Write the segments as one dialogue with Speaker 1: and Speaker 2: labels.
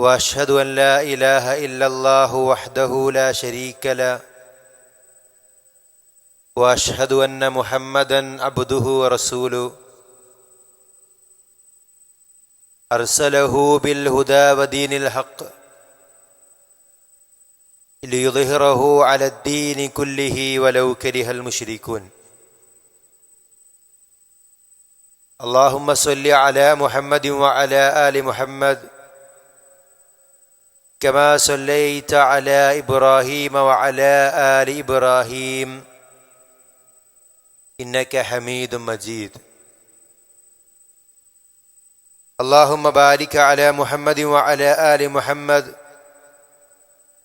Speaker 1: وأشهد أن لا إله إلا الله وحده لا شريك له وأشهد أن محمدا عبده ورسوله. أرسله بالهدى ودين الحق ليظهره على الدين كله ولو كره المشركون. اللهم صل على محمد وعلى آل محمد كما صليت على إبراهيم وعلى آل إبراهيم. إنك حميد مجيد. اللهم بارك على محمد وعلى آل محمد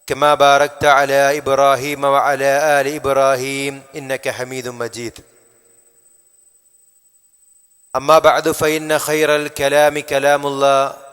Speaker 1: كما باركت على إبراهيم وعلى آل إبراهيم. إنك حميد مجيد. أما بعد فإن خير الكلام كلام الله.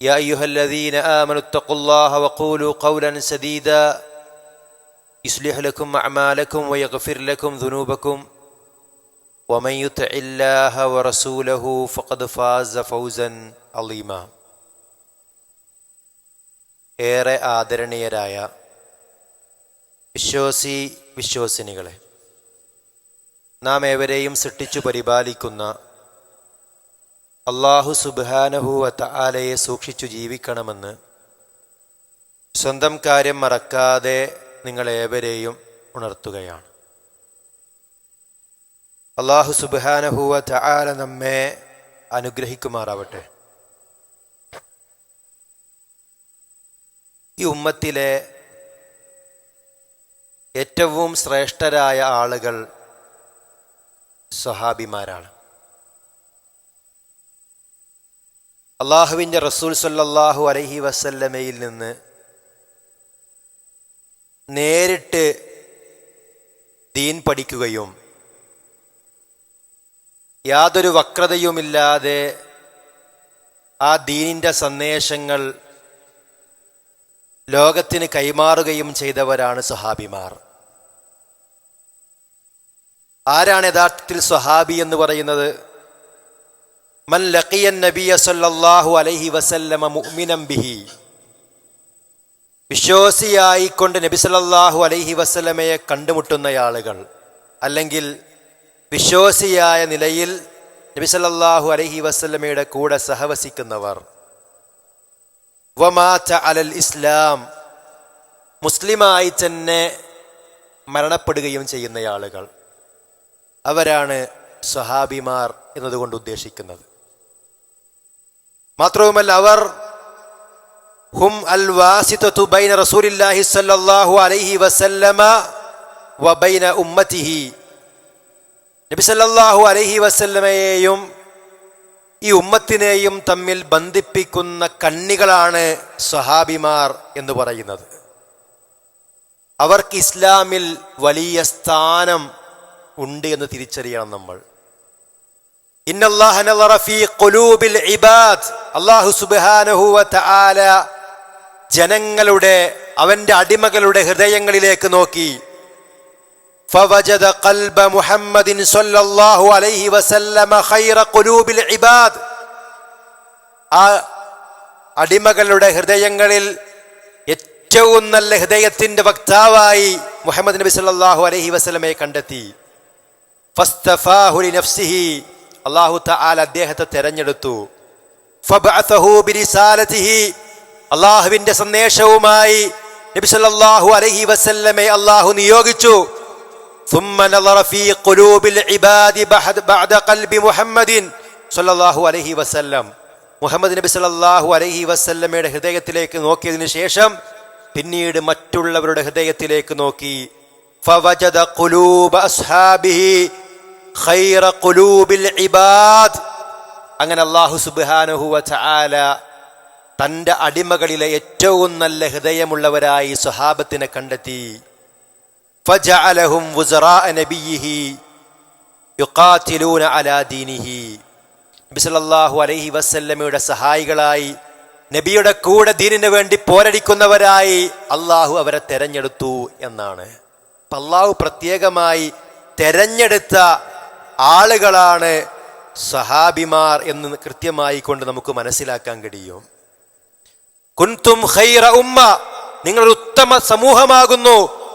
Speaker 1: يا ايها الذين امنوا اتقوا الله وقولوا قولا سديدا يصلح لكم اعمالكم ويغفر لكم ذنوبكم ومن يطع الله ورسوله فقد فاز فوزا عظيما ഏറെ ആദരണീയരായ വിശ്വാസി വിശ്വാസിനികളെ നാം ഏവരെയും സൃഷ്ടിച്ചു പരിപാലിക്കുന്ന അള്ളാഹു സുബാനഹുവത്ത ആലയെ സൂക്ഷിച്ചു ജീവിക്കണമെന്ന് സ്വന്തം കാര്യം മറക്കാതെ നിങ്ങളേവരെയും ഉണർത്തുകയാണ്. അള്ളാഹു സുബാനഹുവത്ത ആല നമ്മെ അനുഗ്രഹിക്കുമാറാവട്ടെ. ഈ ഉമ്മത്തിലെ ഏറ്റവും ശ്രേഷ്ഠരായ ആളുകൾ സ്വഹാബിമാരാണ്. അള്ളാഹുവിന്റെ റസൂൽ സല്ലാഹു അലഹി വസല്ലമയിൽ നിന്ന് നേരിട്ട് ദീൻ പഠിക്കുകയും യാതൊരു വക്രതയുമില്ലാതെ ആ ദീനിന്റെ സന്ദേശങ്ങൾ ലോകത്തിന് കൈമാറുകയും ചെയ്തവരാണ് സ്വഹാബിമാർ. ആരാണ് യഥാർത്ഥത്തിൽ സ്വഹാബി എന്ന് പറയുന്നത്? മൻ ലഖിയൻ നബിയ സല്ലല്ലാഹു അലൈഹി വസല്ലമ മുഅ്മിനം ബിഹി. വിശ്വാസിയായിക്കൊണ്ട് നബി സല്ലല്ലാഹു അലൈഹി വസല്ലമയെ കണ്ടുമുട്ടുന്ന ആളുകൾ അല്ലെങ്കിൽ വിശ്വാസിയായ നിലയിൽ നബി സല്ലല്ലാഹു അലൈഹി വസല്ലമയുടെ കൂടെ സഹവസിക്കുന്നവർ. വമാറ്റ അലൽ ഇസ്ലാം മുസ്ലിമായി തന്നെ മരണപ്പെടുകയും ചെയ്യുന്ന ആളുകൾ. അവരാണ് സ്വഹാബിമാർ എന്നതുകൊണ്ട് ഉദ്ദേശിക്കുന്നത്. മാത്രവുമല്ല അവർ ഹും അൽ വാസിത്തു ബൈന റസൂലില്ലാഹി സല്ലല്ലാഹു അലൈഹി വസല്ലമ വ ബൈന ഉമ്മത്തിഹി. നബി സല്ലല്ലാഹു അലൈഹി വസല്ലമയെയും ഈ ഉമ്മത്തിനെയും തമ്മിൽ ബന്ധിപ്പിക്കുന്ന കണ്ണികളാണ് സ്വഹാബിമാർ എന്ന് പറയുന്നത്. അവർക്ക് ഇസ്ലാമിൽ വലിയ സ്ഥാനം ഉണ്ട് എന്ന് തിരിച്ചറിയണം നമ്മൾ. അള്ളാഹു സുബാനഹു തആല ജനങ്ങളുടെ അവന്റെ അടിമകളുടെ ഹൃദയങ്ങളിലേക്ക് നോക്കി فوجد قلب محمد صلى الله عليه وسلم خير قلوب العباد ആ അടിമകളുടെ ഹൃദയങ്ങളിൽ ഏറ്റവും നല്ല ഹൃദയത്തിന്റെ വക്താവായി മുഹമ്മദ് നബി സല്ലല്ലാഹു അലൈഹി വസല്ലമയെ കണ്ടെത്തി ഫസ്തഫാഹു ലിനഫ്സിഹി അല്ലാഹു തആല അദ്ദേഹത്തെ തെരഞ്ഞെടുത്തു ഫബഅസഹു ബിരിസാലതിഹി അല്ലാഹുവിന്റെ സന്ദേശവുമായി നബി സല്ലല്ലാഹു അലൈഹി വസല്ലമയെ അല്ലാഹു നിയോഗിച്ചു ثم نظر في قلوب العباد بعد بعد قلب محمد صلى الله عليه وسلم മുഹമ്മദ് നബി സല്ലല്ലാഹു അലൈഹി വസല്ലമയുടെ ഹൃദയത്തിലേക്ക് നോക്കിയതിനു ശേഷം പിന്നീട് മറ്റുള്ളവരുടെ ഹൃദയത്തിലേക്ക് നോക്കി فوجد قلوب أصحابه ഖൈറ കുലൂബിൽ ഇബാദ്. അങ്ങനെ അള്ളാഹു സുബാനുഹുവ ചാല തന്റെ അടിമകളിലെ ഏറ്റവും നല്ല ഹൃദയമുള്ളവരായി സുഹാബത്തിനെ കണ്ടെത്തി. ഫജഅലഹും വുസറാ അലാ ദീനിഹി. നബി സല്ലല്ലാഹു അലൈഹി വസല്ലമയുടെ സഹായികളായി നബിയുടെ കൂടെ ദീനിനു വേണ്ടി പോരടിക്കുന്നവരായി അള്ളാഹു അവരെ തെരഞ്ഞെടുത്തു എന്നാണ്. അള്ളാഹു പ്രത്യേകമായി തെരഞ്ഞെടുത്ത ആളുകളാണ് സഹാബിമാർ എന്ന് കൃത്യമായി കൊണ്ട് നമുക്ക് മനസ്സിലാക്കാൻ കഴിയും. കുന്തും ഹൈറ ഉമ്മ നിങ്ങൾ ഉത്തമ സമൂഹമാകുന്നു.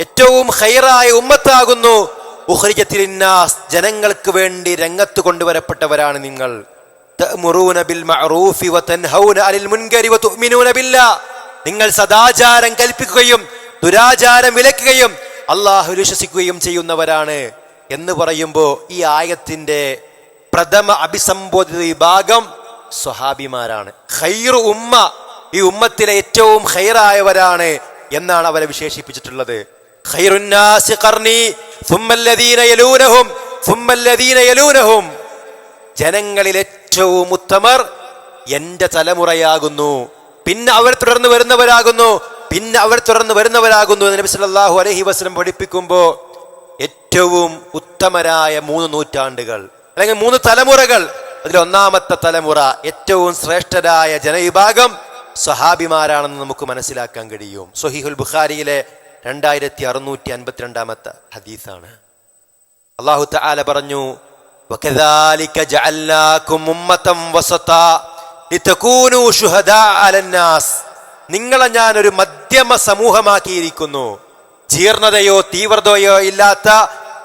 Speaker 1: ഏറ്റവും ഹൈറായ ഉമ്മത്താകുന്നു. ഉഹ്രിജത്തിലിന്നാസ് ജനങ്ങൾക്ക് വേണ്ടി രംഗത്ത് കൊണ്ടുവരപ്പെട്ടവരാണ് നിങ്ങൾ. നിങ്ങൾ സദാചാരം കൽപ്പിക്കുകയും ദുരാചാരം വിലക്കുകയും അള്ളാഹു വിശ്വസിക്കുകയും ചെയ്യുന്നവരാണ്. എന്ന് പറയുമ്പോൾ ഈ ആയത്തിന്റെ പ്രഥമ അഭിസംബോധിത വിഭാഗം സ്വഹാബിമാരാണ്. ഖൈറു ഉമ്മ ഈ ഉമ്മത്തിലെ ഏറ്റവും ഖൈറായവരാണ് എന്നാണ് അവരെ വിശേഷിപ്പിച്ചിട്ടുള്ളത്. ജനങ്ങളിൽ ഏറ്റവും ഉത്തമർ എന്റെ തലമുറയാകുന്നു. പിന്നെ അവർ തുടർന്ന് വരുന്നവരാകുന്നു. പിന്നെ അവർ തുടർന്ന് വരുന്നവരാകുന്നു നബി സല്ലല്ലാഹു അലൈഹി വസല്ലം പഠിപ്പിക്കുമ്പോൾ ഏറ്റവും ഉത്തമരായ മൂന്ന് നൂറ്റാണ്ടുകൾ അല്ലെങ്കിൽ മൂന്ന് തലമുറകൾ. അതിൽ ഒന്നാമത്തെ തലമുറ ഏറ്റവും ശ്രേഷ്ഠരായ ജനവിഭാഗം സ്വഹാബിമാരാണെന്ന് നമുക്ക് മനസ്സിലാക്കാൻ കഴിയും. സൊഹിഹുൽ ബുഖാരിയിലെ രണ്ടായിരത്തി അറുന്നൂറ്റി അൻപത്തിരണ്ടാമത്തെ ഹദീസാണ്. അള്ളാഹു തആല പറഞ്ഞു നിങ്ങളെ ഞാൻ ഒരു മധ്യമ സമൂഹമാക്കിയിരിക്കുന്നു. ജീർണതയോ തീവ്രതയോ ഇല്ലാത്ത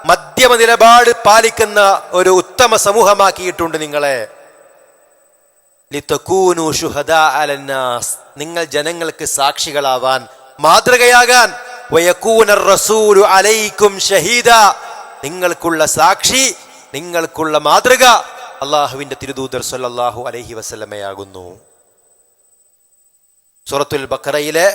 Speaker 1: മധ്യമ നിലപാട് പാലിക്കുന്ന ഒരു ഉത്തമ സമൂഹമാക്കിയിട്ടുണ്ട് നിങ്ങളെ. നിങ്ങൾ ജനങ്ങൾക്ക് സാക്ഷികളാവാൻ മാതൃകയാകാൻ. അലൈക്കും ഷഹീദ. നിങ്ങൾക്കുള്ള സാക്ഷി നിങ്ങൾക്കുള്ള മാതൃക അള്ളാഹുവിന്റെ തിരുദൂതർ സല്ലാഹു അലഹി വസല്ലമയാകുന്നു. സൂറത്തുൽ ബക്കറയിലെ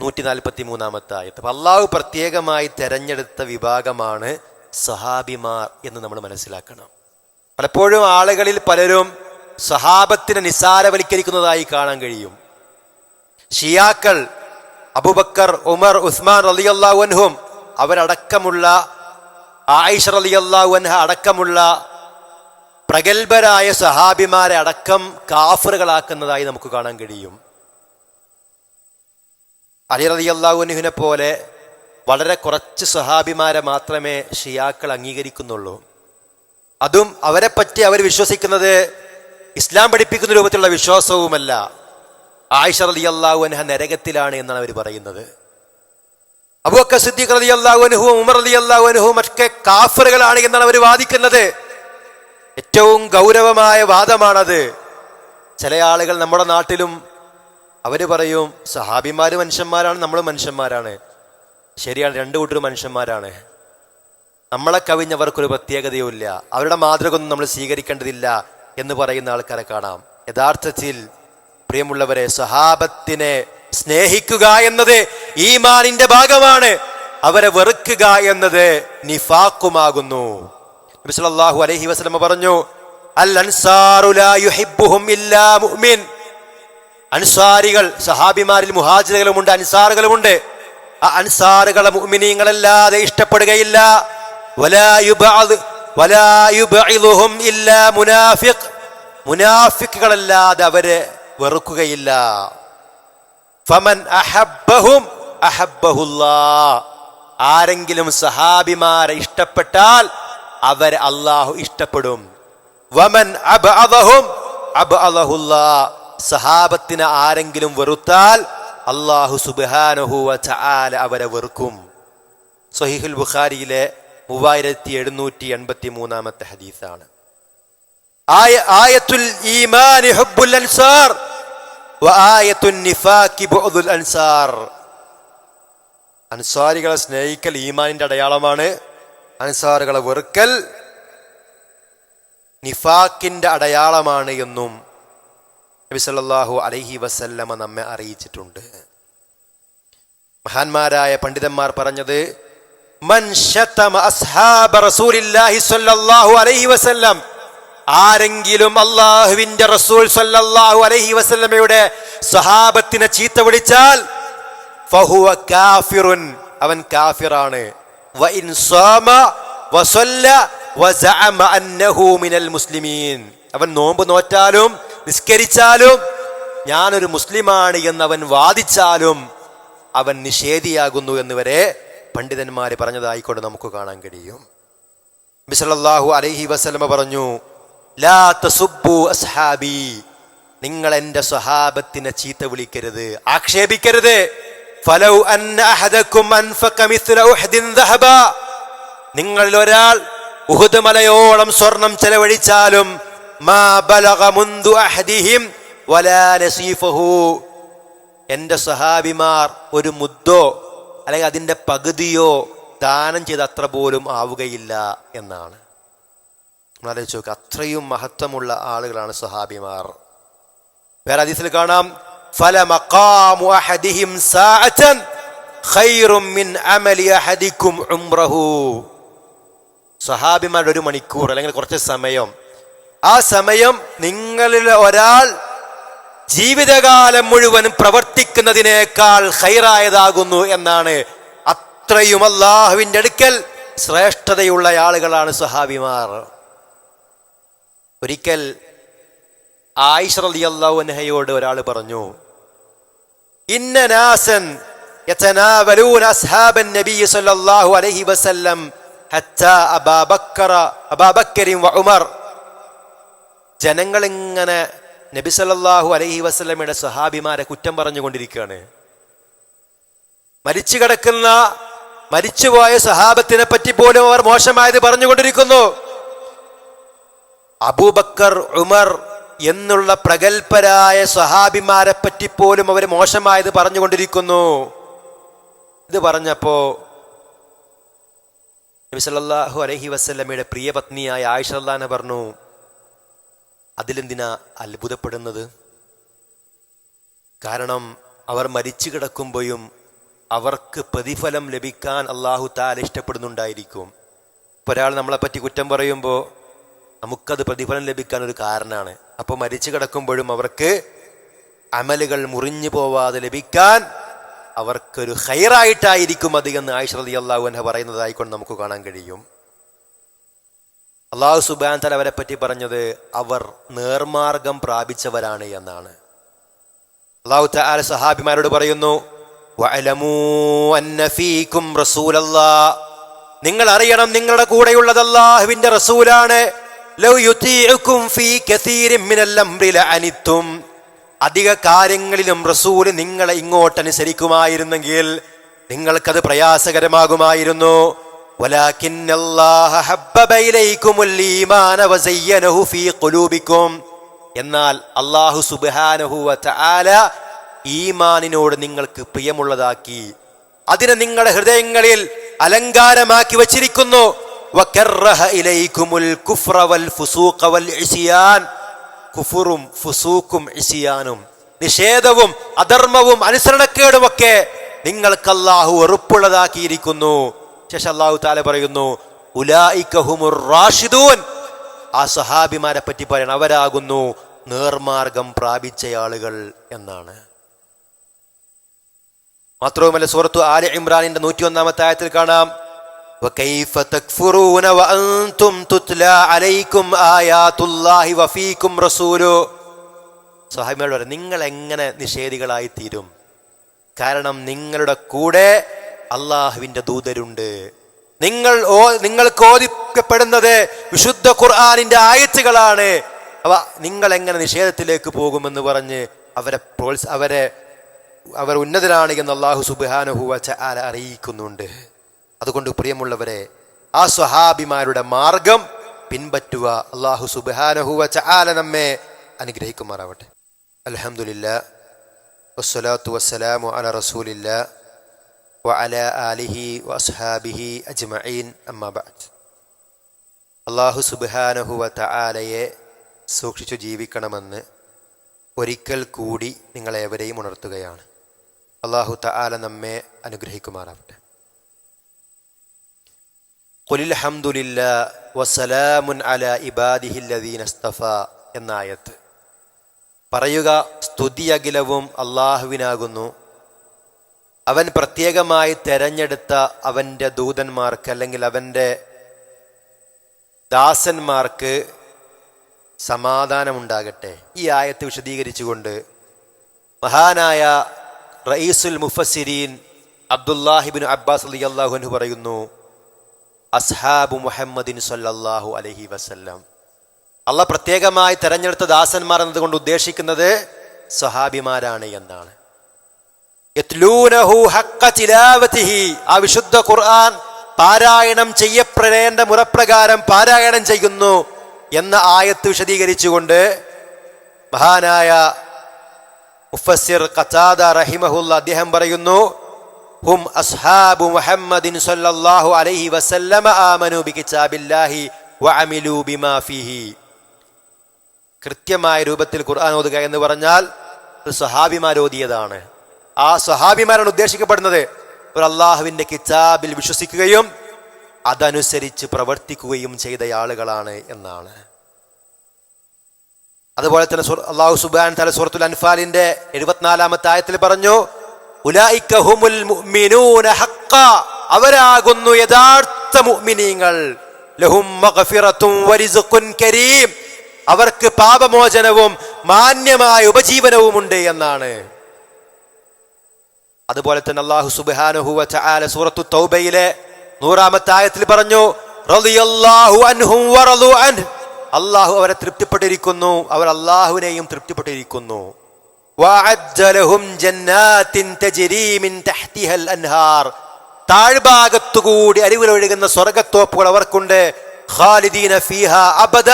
Speaker 1: നൂറ്റി നാൽപ്പത്തി മൂന്നാമത്തെ ആയത്ത്. അപ്പൊ അള്ളാഹു പ്രത്യേകമായി തെരഞ്ഞെടുത്ത വിഭാഗമാണ് സഹാബിമാർ എന്ന് നമ്മൾ മനസ്സിലാക്കണം. പലപ്പോഴും ആളുകളിൽ പലരും സഹാബത്തിനെ നിസാരവൽക്കരിക്കുന്നതായി കാണാൻ കഴിയും. ഷിയാക്കൾ അബുബക്കർ ഉമർ ഉസ്മാൻ അലി അൻഹും അവരടക്കമുള്ള ആയിഷർ അലി അൻഹ അടക്കമുള്ള പ്രഗത്ഭരായ സഹാബിമാരെ അടക്കം കാഫറുകളാക്കുന്നതായി നമുക്ക് കാണാൻ കഴിയും. അലി റളിയല്ലാഹു അൻഹുവിനെ പോലെ വളരെ കുറച്ച് സഹാബിമാരെ മാത്രമേ ഷിയാക്കൾ അംഗീകരിക്കുന്നുള്ളൂ. അതും അവരെപ്പറ്റി പറ്റി അവർ വിശ്വസിക്കുന്നത് ഇസ്ലാം പഠിപ്പിക്കുന്ന രൂപത്തിലുള്ള വിശ്വാസവുമല്ല. ആയിഷ റലി അള്ളാഹു അൻഹ നരകത്തിലാണ് എന്നാണ് അവർ പറയുന്നത്. അബൂക്ക സിദ്ദീഖ് റലി അള്ളാഹു ഉമർ അലി അള്ളാഹു അനുഹവും ഒക്കെ കാഫറുകളാണ് എന്നാണ് അവർ വാദിക്കുന്നത്. ഏറ്റവും ഗൗരവമായ വാദമാണത്. ചില ആളുകൾ നമ്മുടെ നാട്ടിലും അവർ പറയും സഹാബിമാര് മനുഷ്യന്മാരാണ് നമ്മൾ മനുഷ്യന്മാരാണ്. ശരിയാണ് രണ്ടു കൂട്ടരും മനുഷ്യന്മാരാണ്. നമ്മളെ കവിഞ്ഞവർക്കൊരു പ്രത്യേകതയുമില്ല അവരുടെ മാതൃക ഒന്നും നമ്മൾ സ്വീകരിക്കേണ്ടതില്ല എന്ന് പറയുന്ന ആൾക്കാരെ കാണാം. യഥാർത്ഥത്തിൽ പ്രിയമുള്ളവരെ സഹാബത്തിനെ സ്നേഹിക്കുക എന്നത് ഈമാനിന്റെ ഭാഗമാണ്. അവരെ വെറുക്കുക എന്നത് നിഫാക്കുമാകുന്നു അലൈഹി വസല്ലമ പറഞ്ഞു അൽ അൻസാറു ലാ യുഹിബ്ബുഹും ഇല്ലാ മുഅ്മിൻ. അൻസാരികൾ സഹാബിമാരിൽ മുഹാജിറുകളുമുണ്ട് അൻസാറുകളുമുണ്ട്. ആ അൻസാറുകളെ മുഅ്മിനീങ്ങളല്ലാതെ ഇഷ്ടപ്പെടുകയില്ല. മുനാഫിക്കുകളല്ലാതെ അവരെ വെറുക്കുകയില്ല. ഫമൻ അഹബ്ബഹും ആരെങ്കിലും സഹാബിമാരെ ഇഷ്ടപ്പെട്ടാൽ അവർ അള്ളാഹു ഇഷ്ടപ്പെടും. വമൻ അബ്അദഹും അബ്അദഹുല്ലാ സഹാബത്തിനെ ആരെങ്കിലും വെറുത്താൽ അള്ളാഹു സുബ്ഹാനഹു ചാല അവരെ വെറുക്കും. സഹിഹുൽ ബുഖാരിയിലെ മൂവായിരത്തി എഴുന്നൂറ്റി എൺപത്തി മൂന്നാമത്തെ ഹദീസാണ്. ആയ ആയത്തുൽ ഈമാനി ഹുബ്ബുൽ അൻസാർ അൻസാർ. അൻസാരികളെ സ്നേഹിക്കൽ ഈമാനിന്റെ അടയാളമാണ്. അൻസാറുകളെ വെറുക്കൽ നിഫാക്കിന്റെ അടയാളമാണ് എന്നും നബി സല്ലല്ലാഹു അലൈഹി വസല്ലമ നമ്മെ അറിയിച്ചിട്ടുണ്ട്. മഹാന്മാരായ പണ്ഡിതന്മാർ പറഞ്ഞത് ആരെങ്കിലും അള്ളാഹുവിന്റെ റസൂൽ സ്വല്ലല്ലാഹു അലൈഹി വസല്ലമയുടെ സഹാബത്തിനെ ചീത്ത വിളിച്ചാൽ ഫഹുവ കാഫിറുൻ. അവൻ കാഫിറാണ്. വഇൻ സാമ വസല്ല വസഅമ അന്നഹു മിനൽ മുസ്ലിമീൻ. അവൻ നോമ്പ് നോറ്റാലും നിസ്കരിച്ചാലും ഞാനൊരു മുസ്ലിമാണ് എന്ന് അവൻ വാദിച്ചാലും അവൻ നിഷേധിയാകുന്നു എന്ന് വരെ പണ്ഡിതന്മാർ പറഞ്ഞതായിക്കൊണ്ട് നമുക്ക് കാണാൻ കഴിയും. ബിസലല്ലാഹു അലൈഹി വസലമ പറഞ്ഞു ലാ അസ്ഹാബി. നിങ്ങൾ എന്റെ സ്വഹാബത്തിനെ ചീത്ത വിളിക്കരുത് ആക്ഷേപിക്കരുത്. ഫലൗ നിങ്ങളിൽ ഒരാൾ ഉഹുദ് മലയോളം സ്വർണം ചെലവഴിച്ചാലും എന്റെ സഹാബിമാർ ഒരു മുദ്ദോ അല്ലെങ്കിൽ അതിന്റെ പകുതിയോ ദാനം ചെയ്ത് അത്ര പോലും ആവുകയില്ല എന്നാണ്. ആലോചിച്ച് നോക്കുക അത്രയും മഹത്വമുള്ള ആളുകളാണ് സഹാബിമാർ. വേറെ അതീസിൽ കാണാം സഹാബിമാരുടെ ഒരു മണിക്കൂർ അല്ലെങ്കിൽ കുറച്ച് സമയം ആ സമയം നിങ്ങളിൽ ഒരാൾ ജീവിതകാലം മുഴുവനും പ്രവർത്തിക്കുന്നതിനേക്കാൾ ഹൈറായതാകുന്നു എന്നാണ്. അത്രയും അള്ളാഹുവിന്റെ അടുക്കൽ ശ്രേഷ്ഠതയുള്ള ആളുകളാണ് സഹാബിമാർ. ഒരിക്കൽ ആയിഷ അൻഹയോട് ഒരാൾ പറഞ്ഞു ഇന്നനാസൻ യതനാവലൂന സല്ലല്ലാഹു അലൈഹി വസല്ലം ഹത്താ അബാബക്കറ വ ഉമർ ജനങ്ങൾ നബിസല്ലാഹു അലഹി വസല്ലമയുടെ സഹാബിമാരെ കുറ്റം പറഞ്ഞുകൊണ്ടിരിക്കുകയാണ്. മരിച്ചു കിടക്കുന്ന മരിച്ചുപോയ സഹാബത്തിനെ പറ്റി പോലും അവർ മോശമായത് പറഞ്ഞുകൊണ്ടിരിക്കുന്നു. അബൂബക്കർ ഉമർ എന്നുള്ള പ്രഗത്ഭരായ സഹാബിമാരെ പറ്റി പോലും അവർ മോശമായത് പറഞ്ഞുകൊണ്ടിരിക്കുന്നു. ഇത് പറഞ്ഞപ്പോ നബി അലഹി അലൈഹി വസല്ലമയുടെ പ്രിയ പത്നിയായ ആയിഷ അള്ളാനെ പറഞ്ഞു അതിലെന്തിനാ അത്ഭുതപ്പെടുന്നത്? കാരണം അവർ മരിച്ചു കിടക്കുമ്പോഴും അവർക്ക് പ്രതിഫലം ലഭിക്കാൻ അള്ളാഹു താൽ ഇഷ്ടപ്പെടുന്നുണ്ടായിരിക്കും. ഇപ്പൊ ഒരാൾ നമ്മളെ പറ്റി കുറ്റം പറയുമ്പോൾ നമുക്കത് പ്രതിഫലം ലഭിക്കാൻ ഒരു കാരണമാണ് അപ്പോൾ മരിച്ചു കിടക്കുമ്പോഴും അവർക്ക് അമലുകൾ മുറിഞ്ഞു പോവാതെ ലഭിക്കാൻ അവർക്കൊരു ഹൈറായിട്ടായിരിക്കും അത് എന്ന് അള്ളാഹു എന്നെ പറയുന്നതായിക്കൊണ്ട് നമുക്ക് കാണാൻ കഴിയും. അള്ളാഹു സുബാൻ തല അവരെ പറ്റി പറഞ്ഞത് അവർ നേർമാർഗം പ്രാപിച്ചവരാണ് എന്നാണ്. അള്ളാഹു താല സഹാബിമാരോട് പറയുന്നു "വഅലമൂ അന്ന ഫീകും നിങ്ങൾ അറിയണം നിങ്ങളുടെ കൂടെയുള്ളത് അള്ളാഹുവിന്റെ റസൂലാണ്. അധിക കാര്യങ്ങളിലും റസൂൽ നിങ്ങളെ ഇങ്ങോട്ടനുസരിക്കുമായിരുന്നെങ്കിൽ നിങ്ങൾക്കത് പ്രയാസകരമാകുമായിരുന്നു. ولكن الله حبب إليكم الإيمان وزينه في قلوبكم എന്നാൽ അള്ളാഹു സുബ്ഹാനഹു വതആല ഈമാനിനോട് നിങ്ങൾക്ക് പ്രിയമുള്ളതാക്കി അതിനെ നിങ്ങളുടെ ഹൃദയങ്ങളിൽ അലങ്കാരമാക്കി വച്ചിരിക്കുന്നു വകറഹ ഇലൈക്കുമുൽ കുഫ്ര വൽ ഫുസൂഖ വൽ ഇസ്യാൻ കുഫുറും ഫുസൂക്കും ഇസിയാനും നിഷേധവും അധർമ്മവും അനുസരണക്കേടുമൊക്കെ നിങ്ങൾക്ക് അള്ളാഹു വെറുപ്പുള്ളതാക്കിയിരിക്കുന്നു ശേഷം അള്ളാഹു താല പറയുന്നു ഉലായിക്കഹുമുർ റാഷിദൂൻ ആ സഹാബിമാരെ പറ്റി പറയണം അവരാകുന്നു നേർമാർഗം പ്രാപിച്ച ആളുകൾ എന്നാണ് മാത്രവുമല്ല സൂറത്തു ആല ഇമ്രാനിന്റെ നൂറ്റി ഒന്നാമത്തെ ആയത്തിൽ കാണാം وكيف تكفرون وأنتم تتلى عليكم آيات الله وفيكم رسوله സഹാബിമാരോട് പറയും നിങ്ങൾ എങ്ങനെ നിഷേധികളായി തീരും കാരണം നിങ്ങളുടെ കൂടെ അള്ളാഹുവിന്റെ ദൂതരുണ്ട്. നിങ്ങൾ ഓ നിങ്ങൾക്ക് ഓദിക്കപ്പെടുന്നത് വിശുദ്ധ ഖുർആാനിന്റെ ആയത്തുകളാണ്. അവ നിങ്ങൾ എങ്ങനെ നിഷേധത്തിലേക്ക് പോകുമെന്ന് പറഞ്ഞ് അവരെ പ്രോത്സ അവരെ അവർ ഉന്നതരാണ് എന്ന് അള്ളാഹു സുബാനുഹുവ ചാല അറിയിക്കുന്നുണ്ട്. അതുകൊണ്ട് പ്രിയമുള്ളവരെ ആ സ്വഹാബിമാരുടെ മാർഗം പിൻപറ്റുക അള്ളാഹു സുബാനഹുവ ആല നമ്മെ അനുഗ്രഹിക്കുമാറാവട്ടെ. അലഹമുല്ല വസ്സലാത്തു വസ്സലാമു അല റസൂലില്ല വഅല ആലിഹി വസ്ഹാബിഹി അജ്മഈൻ അമ്മബാദ് അള്ളാഹു സുബാനഹുവ തആലയെ സൂക്ഷിച്ചു ജീവിക്കണമെന്ന് ഒരിക്കൽ കൂടി നിങ്ങളെവരെയും ഉണർത്തുകയാണ്. അള്ളാഹു തആല നമ്മെ അനുഗ്രഹിക്കുമാറാവട്ടെ. ഖുലിൽ ഹംദുലില്ലാ വസലാമുൻ അല ഇബാദിഹില്ലദീൻ അസ്തഫ എന്ന ആയത്ത്. പറയുക സ്തുതിയകിലവും അള്ളാഹുവിനാകുന്നു അവൻ പ്രത്യേകമായി തെരഞ്ഞെടുത്ത അവന്റെ ദൂതന്മാർക്ക് അല്ലെങ്കിൽ അവന്റെ ദാസന്മാർക്ക് സമാധാനമുണ്ടാകട്ടെ. ഈ ആയത്ത് വിശദീകരിച്ചുകൊണ്ട് മഹാനായ റയീസുൽ മുഫസിരീൻ അബ്ദുല്ലാഹിബിൻ അബ്ബാസ് അലി അള്ളാഹുനു പറയുന്നു അസ്ഹാബു മുഹമ്മദിൻ സല്ലാഹു അലഹി വസല്ലം. അള്ള പ്രത്യേകമായി തെരഞ്ഞെടുത്ത ദാസന്മാർ എന്നതുകൊണ്ട് ഉദ്ദേശിക്കുന്നത് സ്വഹാബിമാരാണ് എന്നാണ്. ആ വിശുദ്ധ ഖുർആൻ പാരായണം ചെയ്യപ്പെടേണ്ട മുറപ്രകാരം പാരായണം ചെയ്യുന്നു എന്ന ആയത്ത് വിശദീകരിച്ചുകൊണ്ട് മഹാനായ മുഫസ്സിർ ഖത്താദ റഹിമഹുല്ല അദ്ദേഹം പറയുന്നു ഹും അസ്ഹാബു മുഹമ്മദിൻ സല്ലല്ലാഹു അലൈഹി വസല്ലമ ആമനു ബികിതാബില്ലാഹി വഅമിലു ബിമാ ഫീഹി. കൃത്യമായ രൂപത്തിൽ ഖുർആൻ ഓതുക എന്ന് പറഞ്ഞാൽ ഓതിയതാണ് ആ സ്വഹാബിമാരാണ് ഉദ്ദേശിക്കപ്പെടുന്നത്. ഒരു അള്ളാഹുവിന്റെ കിതാബിൽ വിശ്വസിക്കുകയും അതനുസരിച്ച് പ്രവർത്തിക്കുകയും ചെയ്ത ആളുകളാണ് എന്നാണ്. അതുപോലെ തന്നെ അള്ളാഹു സുബാൻ തല സൂറത്തുൽ അൻഫാലിന്റെ എഴുപത്തിനാലാമത്തെ ആയത്തിൽ പറഞ്ഞു. അവരാകുന്നു യഥാർത്ഥ മുഅ്മിനീങ്ങൾ. അവർക്ക് പാപമോചനവും മാന്യമായ ഉപജീവനവും ഉണ്ട് എന്നാണ്. അതുപോലെ തന്നെ അള്ളാഹു സുബ്ഹാനഹു വ തആല സൂറത്തു തൗബയിലെ നൂറാമത്തെ ആയത്തിൽ പറഞ്ഞു അള്ളാഹു അവരെ തൃപ്തിപ്പെട്ടിരിക്കുന്നു അവർ അള്ളാഹുവിനെയും തൃപ്തിപ്പെട്ടിരിക്കുന്നു. താഴ്ഭാഗത്തുകൂടി അരിവിലൊഴുകുന്ന സ്വർഗത്തോപ്പുകൾ അവർക്കുണ്ട്. ഖാലിദീന ഫീഹ അബദ.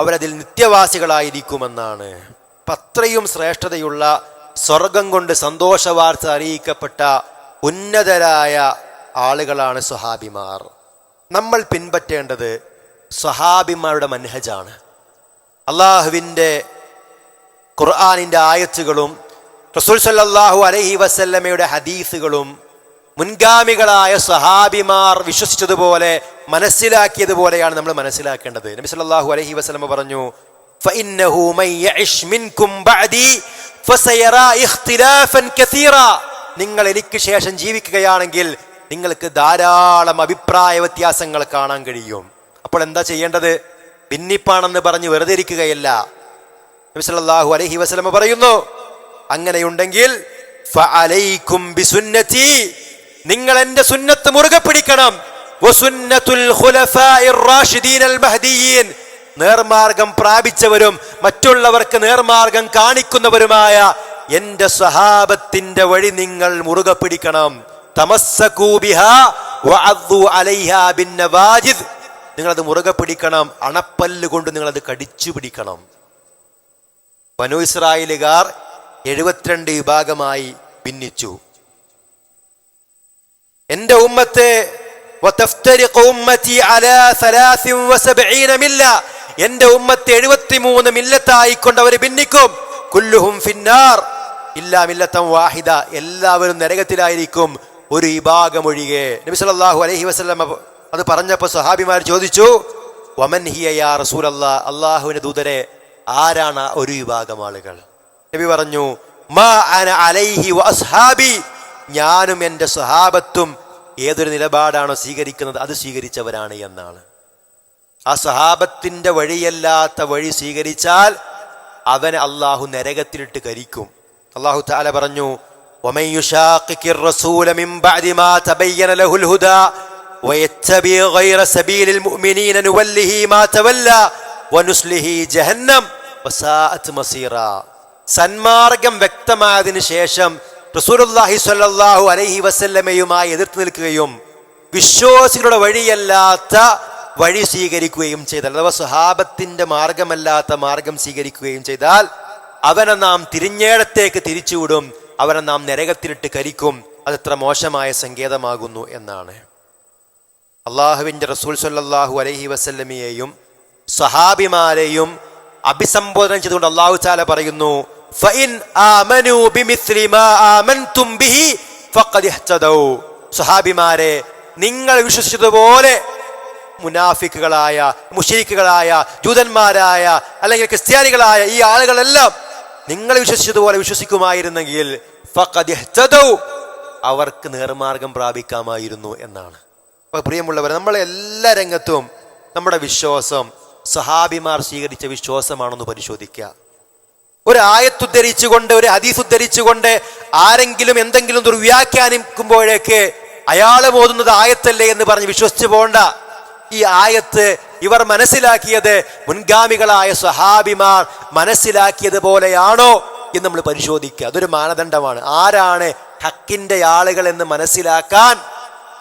Speaker 1: അവരതിൽ നിത്യവാസികളായിരിക്കുമെന്നാണ്. അത്രയും ശ്രേഷ്ഠതയുള്ള സ്വർഗം കൊണ്ട് സന്തോഷവാർത്ത അറിയിക്കപ്പെട്ട ഉന്നതരായ ആളുകളാണ് സ്വഹാബിമാർ. നമ്മൾ പിൻപറ്റേണ്ടത് സ്വഹാബിമാരുടെ മൻഹജാണ്. അള്ളാഹുവിന്റെ ഖുർആാനിന്റെ ആയത്തുകളും റസൂൽ സല്ലാഹു അലഹി വസല്ലമയുടെ ഹദീസുകളും മുൻഗാമികളായ സ്വഹാബിമാർ വിശ്വസിച്ചതുപോലെ മനസ്സിലാക്കിയതുപോലെയാണ് നമ്മൾ മനസ്സിലാക്കേണ്ടത്. നബി സല്ലാഹു അലഹി വസ്ലമ പറഞ്ഞു നിങ്ങൾ എനിക്ക് ശേഷം ജീവിക്കുകയാണെങ്കിൽ നിങ്ങൾക്ക് ധാരാളം അഭിപ്രായ വ്യത്യാസങ്ങൾ കാണാൻ കഴിയും. അപ്പോൾ എന്താ ചെയ്യേണ്ടത്? ഭിന്നിപ്പാണെന്ന് പറഞ്ഞ് വെറുതെ ഇരിക്കുകയല്ല. നബിസല്ലാഹു അലഹി വസ്ലമ പറയുന്നു അങ്ങനെയുണ്ടെങ്കിൽ നിങ്ങൾ എന്റെ സുന്നത്ത് മുറുകെ പിടിക്കണം. വസുന്നത്തുൽ ഖുലഫാഇർ റാഷിദീനൽ മഹ്ദിയീൻ നേർമാർഗം പ്രാപിച്ചവരും മറ്റുള്ളവർക്ക് നേർമാർഗം കാണിക്കുന്നവരുമായ എന്റെ സഹാബത്തിന്റെ വഴി നിങ്ങൾ മുറുകെ പിടിക്കണം തമസ്സകൂ ബിഹാ വഅദ്ദു അലൈഹാ ബിന്നവാജിദ് നിങ്ങളത് മുറുകെ പിടിക്കണം അണപ്പല്ല് കൊണ്ട് നിങ്ങളത് കടിച്ചു പിടിക്കണം ബനു ഇസ്രായേലുകാർ എഴുപത്തിരണ്ട് വിഭാഗമായി ഭിന്നിച്ചു എന്റെ ഉമ്മത്ത് وتفترق أمتي على ثلاث وسبعين ملة എന്റെ ഉമ്മത്ത് എഴുപത്തിമൂന്ന് മില്ലത്തായിക്കൊണ്ട് അവർ ഭിന്നിക്കും. കുല്ലുഹും ഫിന്നാർ. ഇല്ലാ മില്ലത്തം വാഹിദ. എല്ലാവരും നരകത്തിലായിരിക്കും. ഒരു വിഭാഗം ഒഴികെ നബി സല്ലല്ലാഹു അലൈഹി വസല്ലം അത് പറഞ്ഞപ്പോൾ സഹാബിമാർ ചോദിച്ചു വമൻ ഹിയ യാ അള്ളാഹുവിന്റെ ദൂതരെ ആരാണ് ഒരു വിഭാഗം ആളുകൾ? നബി പറഞ്ഞു മാ അന അലൈഹി ഞാനും എന്റെ സ്വഹാബത്തും ഏതൊരു നിലപാടാണോ സ്വീകരിക്കുന്നത് അത് സ്വീകരിച്ചവരാണ് എന്നാണ്. ആ സഹാബത്തിന്റെ വഴിയല്ലാത്ത വഴി സ്വീകരിച്ചാൽ അവനെ അള്ളാഹു നരകത്തിലിട്ട് കരിക്കും. അള്ളാഹു താല പറഞ്ഞു സന്മാർഗം വ്യക്തമായതിനു ശേഷം റസൂലുല്ലാഹി സ്വല്ലല്ലാഹു അലൈഹി വസല്ലമയുമായി എതിർത്ത് നിൽക്കുകയും വിശ്വാസികളുടെ വഴിയല്ലാത്ത വഴി സ്വീകരിക്കുകയും ചെയ്താൽ അഥവാ സ്വഹാബത്തിന്റെ മാർഗമല്ലാത്ത മാർഗം സ്വീകരിക്കുകയും ചെയ്താൽ അവനെ നാം തിരിഞ്ഞേടത്തേക്ക് തിരിച്ചുവിടും അവനെ നാം നരകത്തിലിട്ട് കരിക്കും അതെത്ര മോശമായ സങ്കേതമാകുന്നു എന്നാണ് അള്ളാഹുവിന്റെ റസൂൽ സല്ലാഹു അലഹി വസല്ലമയെയും സഹാബിമാരെയും അഭിസംബോധന ചെയ്തുകൊണ്ട് അള്ളാഹു ചാല പറയുന്നു. സഹാബിമാരെ നിങ്ങൾ വിശ്വസിച്ചതുപോലെ മുനാഫിക്കുകളായ മുഷരിക്കുകളായ ജൂതന്മാരായ അല്ലെങ്കിൽ ക്രിസ്ത്യാനികളായ ഈ ആളുകളെല്ലാം നിങ്ങൾ വിശ്വസിച്ചതുപോലെ വിശ്വസിക്കുമായിരുന്നെങ്കിൽ. അവർക്ക് നേർമാർഗം പ്രാപിക്കാമായിരുന്നു എന്നാണ് അപ്പൊ പ്രിയമുള്ളവർ നമ്മളെ എല്ലാ രംഗത്തും നമ്മുടെ വിശ്വാസം സഹാബിമാർ സ്വീകരിച്ച വിശ്വാസമാണെന്ന് പരിശോധിക്കുക ഒരു ആയത്തുദ്ധരിച്ചുകൊണ്ട് ഒരു ഹദീസ് ഉദ്ധരിച്ചുകൊണ്ട് ആരെങ്കിലും എന്തെങ്കിലും ദുർവ്യാഖ്യാനിക്കുമ്പോഴേക്ക് അയാൾ ഓതുന്നത് ആയത്തല്ലേ എന്ന് പറഞ്ഞ് വിശ്വസിച്ചു പോണ്ട ഈ ആയത്ത് ഇവർ മനസ്സിലാക്കിയത് മുൻഗാമികളായ സഹാബിമാർ മനസ്സിലാക്കിയത് പോലെയാണോ എന്ന് നമ്മൾ പരിശോധിക്കുക. അതൊരു മാനദണ്ഡമാണ്. ആരാണ് ഹക്കിന്റെ ആളുകൾ എന്ന് മനസ്സിലാക്കാൻ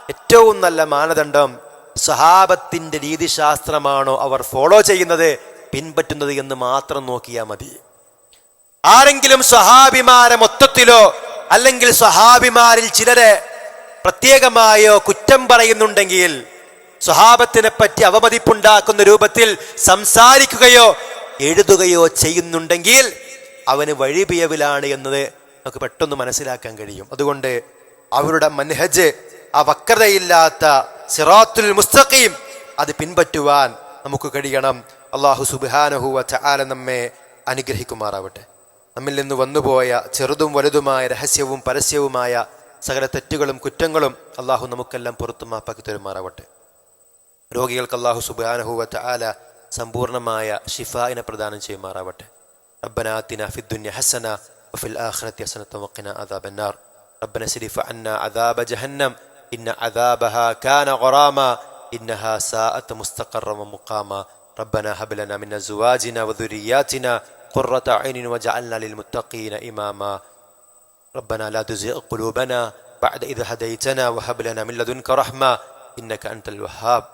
Speaker 1: ഏറ്റവും നല്ല മാനദണ്ഡം? സഹാബത്തിന്റെ രീതിശാസ്ത്രമാണോ അവർ ഫോളോ ചെയ്യുന്നത് പിൻപറ്റുന്നത് എന്ന് മാത്രം നോക്കിയാൽ മതി. ആരെങ്കിലും സഹാബിമാരെ മൊത്തത്തിലോ അല്ലെങ്കിൽ സഹാബിമാരിൽ ചിലരെ പ്രത്യേകമായോ കുറ്റം പറയുന്നുണ്ടെങ്കിൽ സ്വഹാബത്തിനെ പറ്റി അവമതിപ്പുണ്ടാക്കുന്ന രൂപത്തിൽ സംസാരിക്കുകയോ എഴുതുകയോ ചെയ്യുന്നുണ്ടെങ്കിൽ അവന് വഴിപിയവിലാണ് എന്നത് നമുക്ക് പെട്ടെന്ന് മനസ്സിലാക്കാൻ കഴിയും. അതുകൊണ്ട് അവരുടെ മൻഹജ് ആ വക്രതയില്ലാത്ത സിറാത്തുൽ മുസ്തഖീം അത് പിൻപറ്റുവാൻ നമുക്ക് കഴിയണം. അള്ളാഹു സുബാനഹുവ ചാല നമ്മെ അനുഗ്രഹിക്കുമാറാവട്ടെ. നമ്മിൽ നിന്ന് വന്നുപോയ ചെറുതും വലുതുമായ രഹസ്യവും പരസ്യവുമായ സകല തെറ്റുകളും കുറ്റങ്ങളും അള്ളാഹു നമുക്കെല്ലാം പുറത്തു മാപ്പാക്കി തരുമാറാവട്ടെ. രോഗികൾക്ക് അള്ളാഹു സുബാനഹുവ ചാല സമ്പൂർണമായ ഷിഫായിനെ പ്രദാനം ചെയ്യുമാറാവട്ടെ ربنا آتنا في الدنيا حسنة وفي الآخرة حسنة وقنا عذاب النار ربنا اصرف عنا عذاب جهنم إن عذابها كان غراما إنها ساءت مستقرا ومقاما ربنا هب لنا من أزواجنا وذرياتنا قرة عين وجعلنا للمتقين إماما ربنا لا تزغ قلوبنا بعد إذ هديتنا وهب لنا من لدنك رحمة إنك أنت الوهاب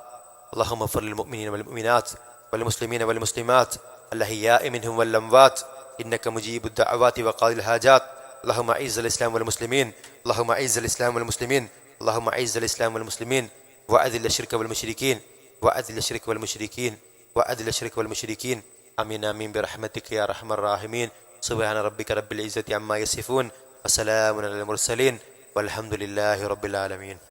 Speaker 1: اللهم اغفر للمؤمنين والمؤمنات والمسلمين والمسلمات الأحياء منهم والأموات إنك مجيب الدعوات وقاضي الحاجات. اللهم أعز الإسلام والمسلمين اللهم أعز الإسلام والمسلمين اللهم أعز الإسلام والمسلمين وأذل الشرك والمشركين وأذل الشرك والمشركين وأذل الشرك والمشركين. آمين آمين برحمتك يا أرحم الراحمين. سبحان ربك رب العزة عما يصفون وسلام على المرسلين والحمد لله رب العالمين.